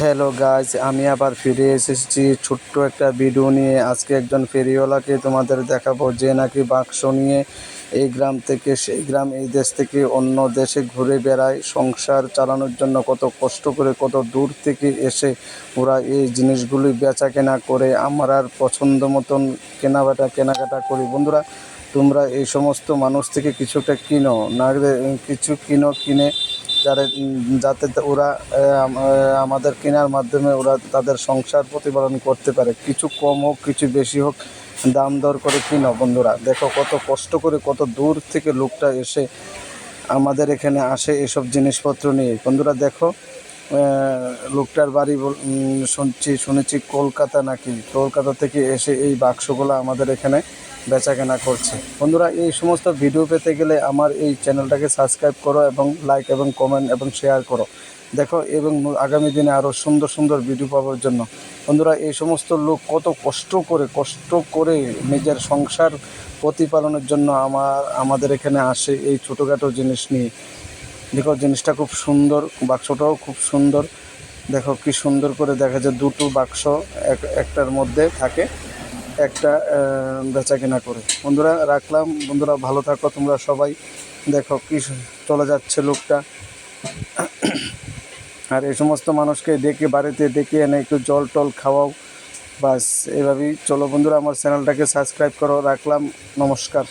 Hello guys আমি আবার ফিরে এসেছি। ছোট্ট একটা ভিডিও নিয়ে। আজকে একজন ফেরিওয়ালাকে তোমাদের দেখাবো, যে নাকি বাক্স নিয়ে এই গ্রাম থেকে, সেই গ্রাম, এই দেশ থেকে অন্য দেশে ঘুরে বেড়ায়। সংসার চালানোর জন্য কত কষ্ট করে, কত দূর থেকে এসে ওরা এই জিনিসগুলি বেচা কেনা করে। আমার আর পছন্দ মতন কেনাবেটা, কেনাকাটা করি। বন্ধুরা, তোমরা এই সমস্ত মানুষ থেকে কিছুটা কিনো। না কিছু কিনো, কিনে যারা যাতে ওরা আমাদের কেনার মাধ্যমে ওরা তাদের সংসার প্রতিপালন করতে পারে। কিছু কম হোক, কিছু বেশি হোক, দাম দর করে কিনো বন্ধুরা। দেখো কত কষ্ট করে কত দূর থেকে লোকটা এসে আমাদের এখানে আসে এসব জিনিসপত্র নিয়ে। বন্ধুরা দেখো লোকটার বাড়ি শুনছি, শুনেছি কলকাতা নাকি? কলকাতা থেকে এসে এই বাক্সগুলো আমাদের এখানে বেচা কেনা করছে। বন্ধুরা, এই সমস্ত ভিডিও পেতে গেলে আমার এই চ্যানেলটাকে সাবস্ক্রাইব করো এবং লাইক এবং কমেন্ট এবং শেয়ার করো। দেখো, এবং আগামী দিনে আরও সুন্দর সুন্দর ভিডিও পাওয়ার জন্য। বন্ধুরা, এই সমস্ত লোক কত কষ্ট করে কষ্ট করে নিজের সংসার প্রতিপালনের জন্য আমার, আমাদের এখানে আসে এই ছোটোখাটো জিনিস নিয়ে। দেখো, জিনিসটা খুব সুন্দর, বাক্সটাও খুব সুন্দর। দেখো, কি সুন্দর করে দেখা যায় দুটো বাক্স এক, একটার মধ্যে থাকে, একটা বেচা কেনা করে। বন্ধুরা, রাখলাম। বন্ধুরা, ভালো থাকো তোমরা সবাই। দেখো, কি চলে যাচ্ছে লোকটা। আর এই সমস্ত মানুষকে ডেকে, বাড়িতে ডেকে এনে একটু জল টল খাওয়াও। বাস, এভাবেই চলো বন্ধুরা, আমার চ্যানেলটাকে সাবস্ক্রাইব করো। রাখলাম। নমস্কার।